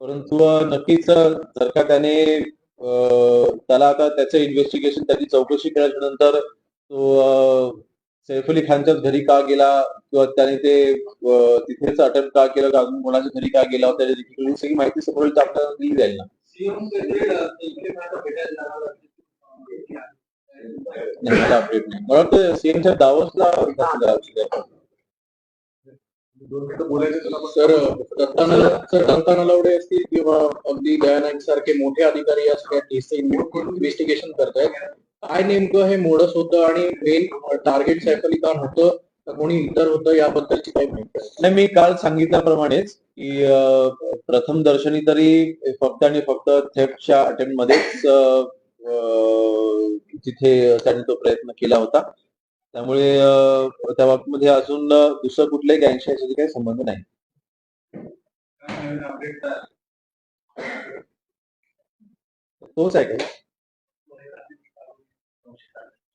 परंतु नक्कीच जर का त्याने त्याला आता त्याचं इन्व्हेस्टिगेशन त्याची चौकशी केल्याच्यानंतर तो सैफ अली खानच्याच घरी का गेला? किंवा त्याने ते तिथेच अटेम्प्ट का केलं? का अजून कोणाच्या घरी का गेला? होता त्याची सगळी माहिती समोर आपल्याला दिली जाईल ना. अपडेट नाही. मला वाटतं सीएमच्या दावसला सर दत्ता नल- असतील किंवा अगदी दयानाईक सारखे मोठे अधिकारी या सगळ्या केसचं इन्व्हेस्टिगेशन करतायत. काय नेमकं हे मोडस होतं आणि मेन टार्गेट सैफ खान होतं कोणी इतर होतं याबद्दलची काही माहिती नाही मी काल सांगितल्याप्रमाणेच की प्रथम दर्शनी तरी फक्त आणि फक्त थेफ्टच्या अटेम्प्ट मध्येच तिथे त्यांनी तो प्रयत्न केला होता. त्यामुळे त्या बाबतीमध्ये अजून दुसरं कुठल्याही गँगशी काही संबंध नाही. तोच आहे का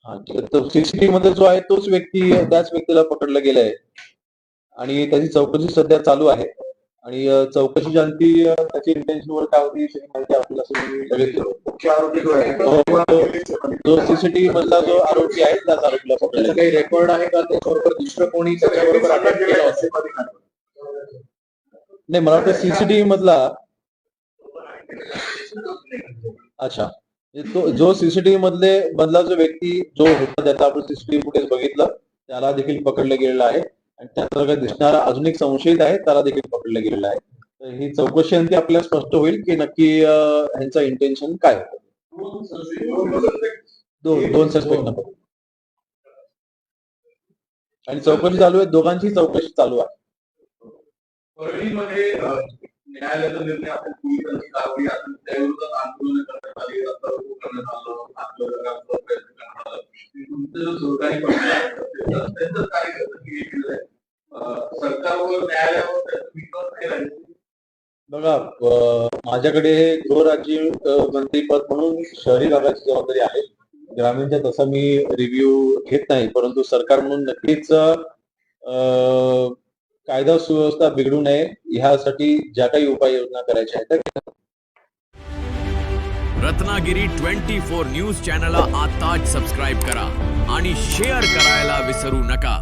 हा सीसीटीव्ही मध्ये जो आहे तोच व्यक्ती त्याच व्यक्तीला पकडलं गेलाय. आणि त्याची चौकशी सध्या चालू आहे. आणि चौकशी अ, त्याची इंटेन्शन वर काय होती माहिती आपल्याला जो हो, सीसीटीव्ही मधला जो आरोपी आहे त्याच आरोपीला पकडला. काही रेकॉर्ड आहे का? त्याच्याबरोबर दुसरं कोणी त्याच्याबरोबर अटॅक केला? असेल नाही. मला वाटतं सीसीटीव्ही मधला अच्छा. म्हणजे तो जो सीसीटीव्ही मधले मधला जो व्यक्ती जो होता त्याचा आपण सीसीटीव्ही फुटेज बघितलं. त्याला देखील पकडलं गेलेलं आहे. आणि त्याचा दिसणारा अजून एक संशयित आहे त्याला देखील पकडलं गेलेलं आहे. तर ही चौकशी अंती आपल्याला स्पष्ट होईल की नक्की अं, इंटेन्शन काय होतं. दोन दोन सस्पेक्ट आणि चौकशी चालू आहे दोघांची चौकशी चालू आहे. परळीमध्ये न्यायालयाचा निर्णय आपण पोलिसांची कारवाई त्याविरोधात आंदोलन करण्यात करण्यात आलं करण्यात काय सरकारवर न्यायालयावर त्याचा विश्वास नाही राहिला बघा माझ्याकडे हे गृहराज्य मंत्रीपद म्हणून शहरी भागाची जबाबदारी आहे. ग्रामीणच्या तसा मी रिव्ह्यू घेत नाही परंतु सरकार म्हणून नक्कीच कायदा सुव्यवस्था बिघडू नये ह्यासाठी ज्या काही उपाययोजना करायच्या आहेत त्या रत्नागिरी ट्वेंटी फोर न्यूज चॅनलला आताच सबस्क्राईब करा आणि शेअर करायला विसरू नका.